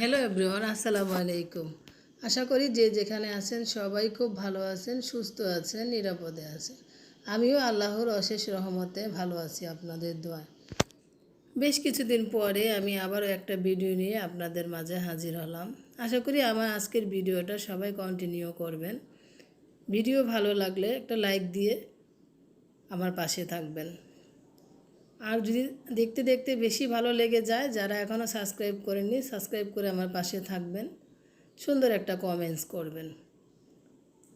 Hello everyone আসসালামু আলাইকুম। আশা করি যে যেখানে আছেন সবাই খুব ভালো আছেন, সুস্থ আছেন, নিরাপদে আছেন। আমিও আল্লাহর অশেষ রহমতে ভালো আছি আপনাদের দোয়ায়। বেশ কিছুদিন পরে আমি আবারও একটা ভিডিও নিয়ে আপনাদের মাঝে হাজির হলাম। আশা করি আমার আজকের ভিডিওটা সবাই কন্টিনিউ করবেন। ভিডিও ভালো লাগলে একটা লাইক দিয়ে আমার পাশে থাকবেন। আর যদি দেখতে দেখতে বেশি ভালো লেগে যায়, যারা এখনও সাবস্ক্রাইব করেননি সাবস্ক্রাইব করে আমার পাশে থাকবেন। সুন্দর একটা কমেন্টস করবেন।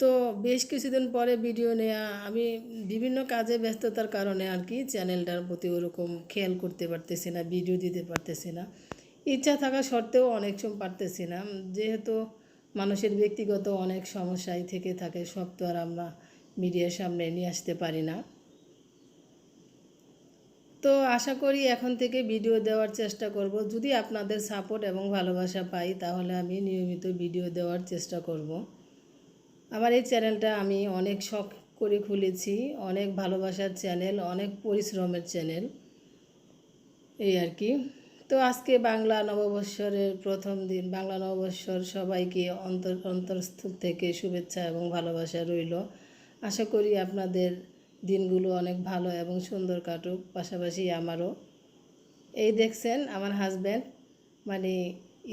তো বেশ কিছুদিন পরে ভিডিও নেওয়া আমি বিভিন্ন কাজে ব্যস্ততার কারণে আর কি চ্যানেলটার প্রতি ওরকম খেয়াল করতে পারতেছি না ভিডিও দিতে পারতেছি না। ইচ্ছা থাকা সত্ত্বেও অনেক সময় পারতেছি না। যেহেতু মানুষের ব্যক্তিগত অনেক সমস্যাই থেকে থাকে, সব তো আর আমরা মিডিয়ার সামনে নিয়ে আসতে পারি না। তো আশা করি এখন থেকে ভিডিও দেওয়ার চেষ্টা করব। যদি আপনাদের সাপোর্ট এবং ভালোবাসা পাই, তাহলে আমি নিয়মিত ভিডিও দেওয়ার চেষ্টা করব। আমার এই চ্যানেলটা আমি অনেক শখ করে খুলেছি, অনেক ভালোবাসার চ্যানেল অনেক পরিশ্রমের চ্যানেল এই আর কি। তো আজকে বাংলা নববৎসরের প্রথম দিন, বাংলা নববৎসর সবাইকে অন্তর, অন্তরস্থল থেকে শুভেচ্ছা এবং ভালোবাসা রইল। আশা করি আপনাদের দিনগুলো অনেক ভালো এবং সুন্দর কাটুক, পাশাপাশি আমারও। এই দেখছেন আমার হাজব্যান্ড মানে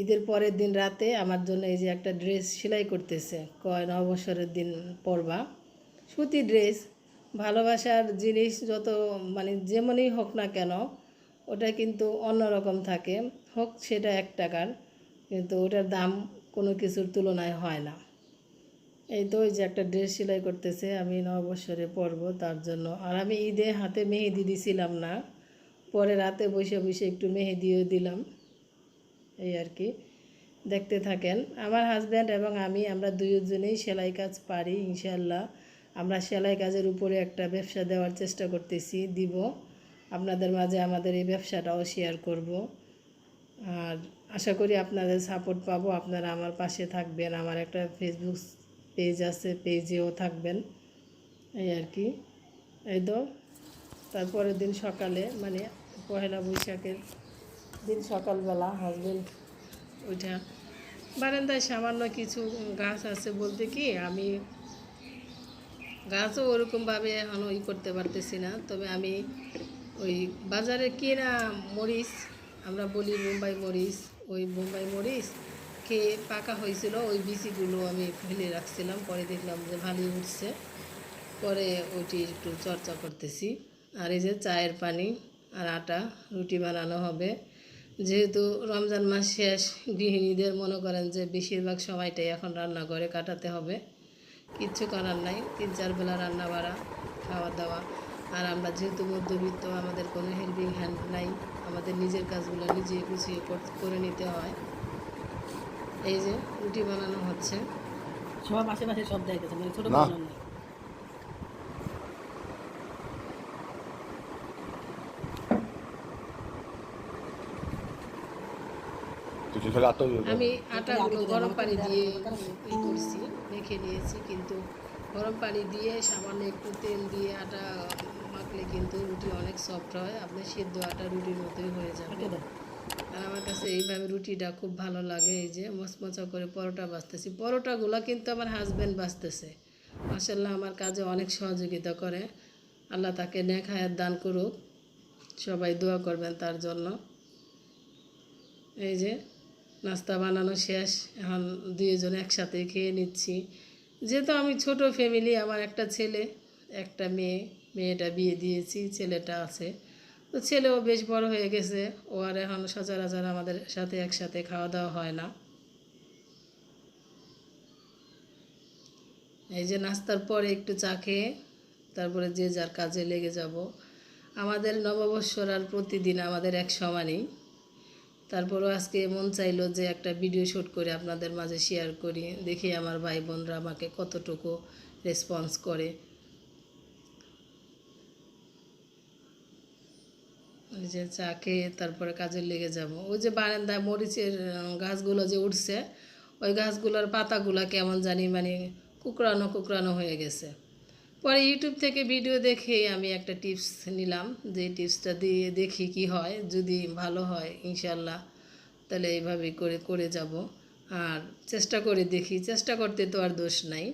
ঈদের পরের দিন রাতে আমার জন্য এই যে একটা ড্রেস সেলাই করতেছে, কয় নববৎসরের দিন পরবা। সুতি ড্রেস ভালোবাসার জিনিস যত মানে যেমনই হোক না কেন, ওটা কিন্তু অন্যরকম থাকে। হোক সেটা এক টাকার, কিন্তু ওটার দাম কোনো কিছুর তুলনায় হয় না। এই তো ওই যে একটা ড্রেস সেলাই করতেছে, আমি নববৎসরে পরবো, তার জন্য। আর আমি ঈদে হাতে মেহেদি দিছিলাম না, পরে রাতে বসে বসে একটু মেহেদিও দিলাম, এই আর কি। দেখতে থাকেন, আমার হাজব্যান্ড এবং আমি, আমরা দুজনেই সেলাই কাজ পারি ইনশাল্লাহ আমরা সেলাই কাজের উপরে একটা ব্যবসা দেওয়ার চেষ্টা করতেছি, দিব। আপনাদের মাঝে আমাদের এই ব্যবসাটাও শেয়ার করব। আর আশা করি আপনাদের সাপোর্ট পাবো, আপনারা আমার পাশে থাকবেন, আমার একটা ফেসবুক পেজ আছে, পেজেও থাকবেন। এই আর কি। এই তো, তারপরের দিন সকালে মানে পহেলা বৈশাখের দিন সকালবেলা হাজবেন্ড ওইটা বারান্দায় সামান্য কিছু গাছ আছে বলতে কি, আমি গাছও ওরকমভাবে এখনও ই করতে পারতেছি না। তবে আমি ওই বাজারে কেনা মরিচ, আমরা বলি মুম্বাই মরিচ, ওই মুম্বাই মরিচ খেয়ে পাকা হয়েছিল, ওই বিচিগুলো আমি ফেলে রাখছিলাম, পরে দেখলাম যে ভালোই উঠছে। পরে ওইটি একটু চর্চা করতেছি। আর এই যে চায়ের পানি আর আটা রুটি বানানো হবে। যেহেতু রমজান মাস শেষ, গৃহিণীদের মনে করেন যে বেশিরভাগ সময়টাই এখন রান্না করে কাটাতে হবে। কিচ্ছু করার নাই, তিন চার বেলা রান্না বাড়া, খাওয়া দাওয়া। আর আমরা যেহেতু মধ্যবিত্ত, আমাদের কোনো হেল্পিং হ্যান্ড নাই, আমাদের নিজের কাজগুলো নিজে গুছিয়ে করে নিতে হয়। এই যে রুটি বানানো হচ্ছে। সব আশেপাশে সব দেখেছে মানে ছোট আমি আটাগুলো গরম পানি দিয়ে ই করছি মেখে নিয়েছি কিন্তু গরম পানি দিয়ে সামান্য একটু তেল দিয়ে আটা মাখলে কিন্তু রুটি অনেক সফট হয়। আপনি সিদ্ধ আটা রুটির মতোই হয়ে যাবে। দাও। আর আমার কাছে এইভাবে রুটিটা খুব ভালো লাগে, এই যে মচমচা করে পরোটা বাঁচতেছি। পরোটাগুলো কিন্তু আমার হাজব্যান্ড বাঁচতেছে। মাসাল্লাহ আমার কাজে অনেক সহযোগিতা করে। আল্লাহ তাকে নেক হায়াত দান করুক। সবাই দোয়া করবেন তার জন্য। এই যে নাস্তা বানানো শেষ, এখন দুইজন একসাথে খেয়ে নিচ্ছি। যেহেতু আমি ছোট ফ্যামিলি আমার একটা ছেলে, একটা মেয়ে, মেয়েটা বিয়ে দিয়েছি, ছেলেটা আছে। তো ছেলেও বেশ বড় হয়ে গেছে। ও আর এখন সচরাচর আমাদের সাথে একসাথে খাওয়া দাওয়া হয় না। এই যে নাস্তার পরে একটু চা খেয়ে তারপরে যে যার কাজে লেগে যাব। আমাদের নববৎসর আর প্রতিদিন আমাদের এক সমানই। তারপরও আজকে মন চাইলো যে একটা ভিডিও শ্যুট করে আপনাদের মাঝে শেয়ার করি। দেখি আমার ভাই বোনরা আমাকে কতটুকু রেসপন্স করে। যে চা খেয়ে তারপরে কাজে লেগে যাব। ওই যে বারান্দায় মরিচের গাছগুলো যে উঠছে, ওই গাছগুলোর পাতাগুলো কেমন জানি মানে কুকড়ানো কুকড়ানো হয়ে গেছে। পরে ইউটিউব থেকে ভিডিও দেখে আমি একটা টিপস নিলাম, যে টিপসটা দিয়ে দেখি কি হয়। যদি ভালো হয় ইনশাল্লাহ তাহলে এইভাবে করে করে যাব। আর চেষ্টা করে দেখি, চেষ্টা করতে তো আর দোষ নাই।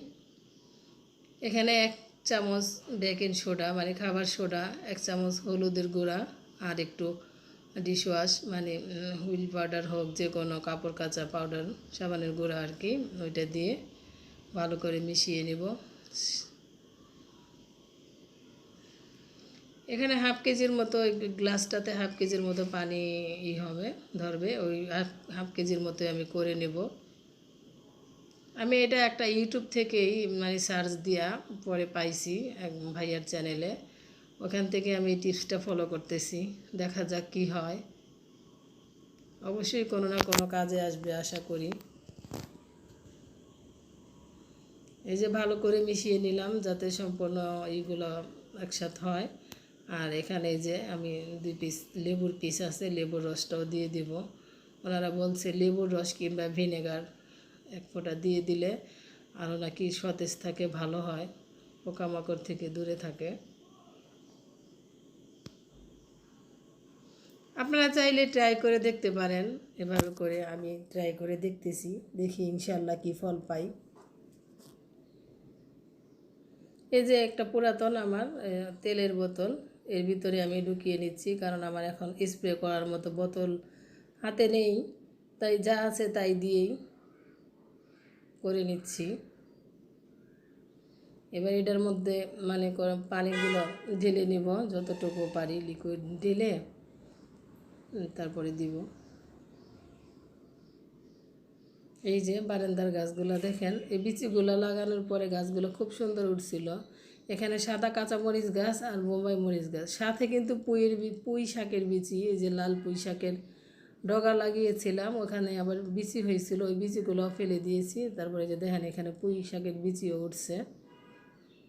এখানে এক চামচ বেকিং সোডা মানে খাবার সোডা এক চামচ হলুদের গুঁড়া আর একটু ডিশওয়াশ মানে হুইল পাউডার হোক, যে কোনো কাপড় কাচা পাউডার, সাবানের গুঁড়া আর কি, ওইটা দিয়ে ভালো করে মিশিয়ে নেব। এখানে হাফ কেজির মতো এই গ্লাসটাতে হাফ কেজির মতো পানি ই হবে, ধরবে, ওই হাফ হাফ কেজির মতো আমি করে নেব। আমি এটা একটা ইউটিউব থেকেই মানে সার্চ দিয়া পরে পাইছি এক ভাইয়ার চ্যানেলে। ওখান থেকে আমি টিপসটা ফলো করতেছি, দেখা যাক কি হয়। অবশ্যই কোনো না কোনো কাজে আসবে, আশা করি। এই যে ভালো করে মিশিয়ে নিলাম, যাতে সম্পূর্ণ এইগুলো একসাথ হয়। আর এখানে যে আমি দুই পিস লেবুর পিস আছে, লেবুর রসটাও দিয়ে দিব। ওনারা বলছে লেবুর রস কিংবা ভিনেগার এক ফোঁটা দিয়ে দিলে আরও নাকি সতেজ থাকে, ভালো হয়, পোকামাকড় থেকে দূরে থাকে। আপনারা চাইলে ট্রাই করে দেখতে পারেন। এভাবে করে আমি ট্রাই করে দেখতেছি। দেখি ইনশাল্লাহ কি ফল পাই। এই যে একটা পুরাতন আমার তেলের বোতল। এর ভিতরে আমি ঢুকিয়ে নিচ্ছি কারণ আমার এখন স্প্রে করার মতো বোতল হাতে নেই। তাই যা আছে তাই দিয়েই করে নিচ্ছি। এবার এটার মধ্যে মানে পানিগুলো ঢেলে নিব। যতটুকু পারি লিকুইড ঢেলে। তারপরে দিব। এই যে বারান্দার গাছগুলো দেখেন, এই বিচিগুলো লাগানোর পরে গাছগুলো খুব সুন্দর উঠছিল। এখানে সাদা কাঁচা মরিচ গাছ আর বোম্বাই মরিচ গাছ। সাথে কিন্তু পুঁইয়ের বি- পুঁই শাকের বিচি, এই যে লাল পুঁই শাকের ডগা লাগিয়েছিলাম। ওখানে আবার বিচি হয়েছিল, ওই বিচিগুলো ফেলে দিয়েছি। তারপরে যে দেখেন, এখানে পুঁই শাকের বিচিও উঠছে।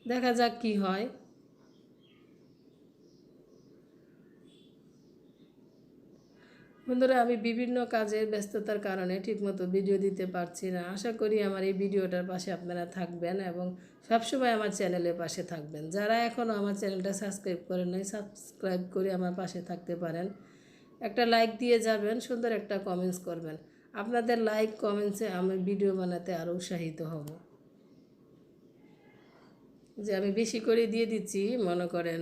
দেখা যাক কি হয়। বন্ধুরা, আমি বিভিন্ন কাজের ব্যস্ততার কারণে ঠিকমতো ভিডিও দিতে পারছি না। আশা করি আমার এই ভিডিওটার পাশে আপনারা থাকবেন এবং সবসময় আমার চ্যানেলের পাশে থাকবেন। যারা এখনও আমার চ্যানেলটা সাবস্ক্রাইব করেন নাই সাবস্ক্রাইব করে আমার পাশে থাকতে পারেন। একটা লাইক দিয়ে যাবেন, সুন্দর একটা কমেন্টস করবেন। আপনাদের লাইক কমেন্টসে আমি ভিডিও বানাতে আরও উৎসাহিত হব। যে আমি বেশি করে দিয়ে দিচ্ছি, মনে করেন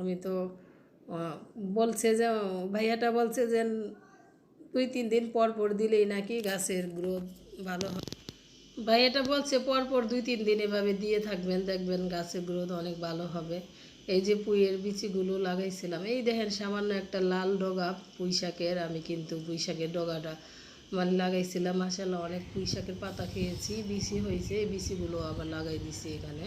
আমি তো বলছে যে, ভাইয়াটা বলছে যে, দুই তিন দিন পর পর দিলেই নাকি গাছের গ্রোথ ভালো হয়। ভাইয়াটা বলছে, পর পর দুই তিন দিন এভাবে দিয়ে থাকবেন, দেখবেন গাছের গ্রোথ অনেক ভালো হবে। এই যে পুঁইয়ের বিচিগুলো লাগাইছিলাম, এই দেখেন সামান্য একটা লাল ডগা পুঁই শাকের আমি কিন্তু পুঁই শাকের ডগাটা মানে লাগাইছিলাম মাসাল্লাহ অনেক পুঁই শাকের পাতা খেয়েছি, বিচি হয়েছে, এই বিচিগুলো আবার লাগাই দিছি এখানে।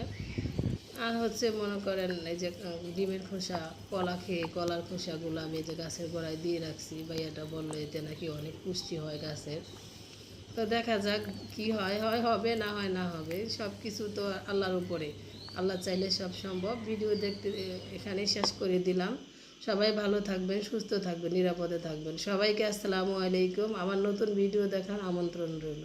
আর হচ্ছে মনে করেন এই যে ডিমের খোসা, কলা খেয়ে কলার খোসাগুলো আমি যে গাছের গোড়ায় দিয়ে রাখছি, ভাইয়াটা বলল এতে নাকি অনেক পুষ্টি হয় গাছের। তো দেখা যাক কি হয় হয় হবে না হয় না হবে সব কিছু তো আল্লাহর উপরে। আল্লাহ চাইলে সব সম্ভব। ভিডিও দেখতে এখানেই শেষ করে দিলাম। সবাই ভালো থাকবেন, সুস্থ থাকবেন, নিরাপদে থাকবেন। সবাইকে আসসালামু আলাইকুম। আমার নতুন ভিডিও দেখার আমন্ত্রণ রইল।